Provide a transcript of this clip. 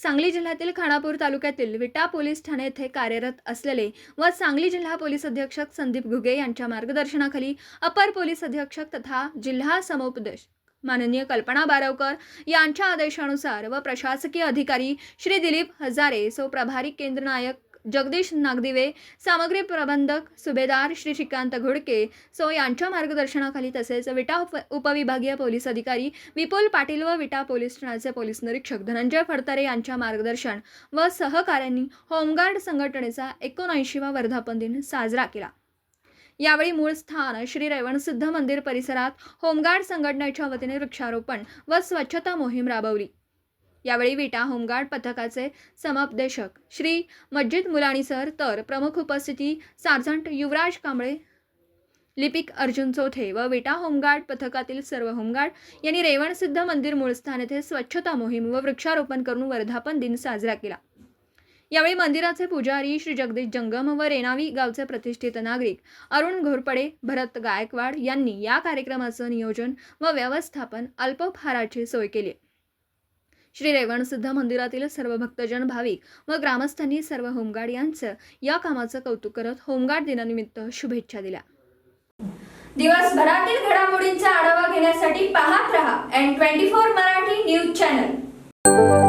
सांगली जिल्ह्यातील खानापूर तालुक्यातील विटा पोलीस ठाणे येथे कार्यरत असलेले व सांगली जिल्हा पोलीस अधीक्षक संदीप घुगे यांच्या मार्गदर्शनाखाली अपर पोलीस अधीक्षक तथा जिल्हा समुपदेश माननीय कल्पना बारवकर यांच्या आदेशानुसार व प्रशासकीय अधिकारी श्री दिलीप हजारे सो प्रभारी केंद्र नायक जगदीश नागदिवे सामग्री प्रबंधक सुभेदार श्री श्रीकांत घोडके सो यांच्या मार्गदर्शनाखाली तसेच विटा उप उपविभागीय पोलीस अधिकारी विपुल पाटील व विटा पोलीस ठाण्याचे पोलीस निरीक्षक धनंजय फडतरे यांच्या मार्गदर्शन व सहकाऱ्यांनी होमगार्ड संघटनेचा एकोणऐंशीवा वर्धापन दिन साजरा केला. यावेळी मूळ स्थान श्री रेवणसिद्ध मंदिर परिसरात होमगार्ड संघटनेच्या वतीने वृक्षारोपण व स्वच्छता मोहीम राबवली. यावेळी विटा होमगार्ड पथकाचे समपदेशक श्री मज्जिद मुलाणी सर तर प्रमुख उपस्थिती सार्जंट युवराज कांबळे लिपिक अर्जुन चौथे व विटा होमगार्ड पथकातील सर्व होमगार्ड यांनी रेवणसिद्ध मंदिर मूळस्थान येथे स्वच्छता मोहीम व वृक्षारोपण करून वर्धापन दिन साजरा केला. यावेळी मंदिराचे पुजारी श्री जगदीश जंगम व रेणावी गावचे प्रतिष्ठित नागरिक अरुण घोरपडे भरत गायकवाड यांनी या कार्यक्रमाचं नियोजन व व्यवस्थापन अल्पोपहाराची सोय केली. श्री रेवणसिद्ध मंदिरातील सर्व भक्तजन भाविक व ग्रामस्थांनी सर्व होमगार्ड यांचं या कामाचं कौतुक करत होमगार्ड दिनानिमित्त शुभेच्छा दिल्या. दिवसभरातील घडामोडींचा आढावा घेण्यासाठी पाहत रहा N twenty four Marathi news channel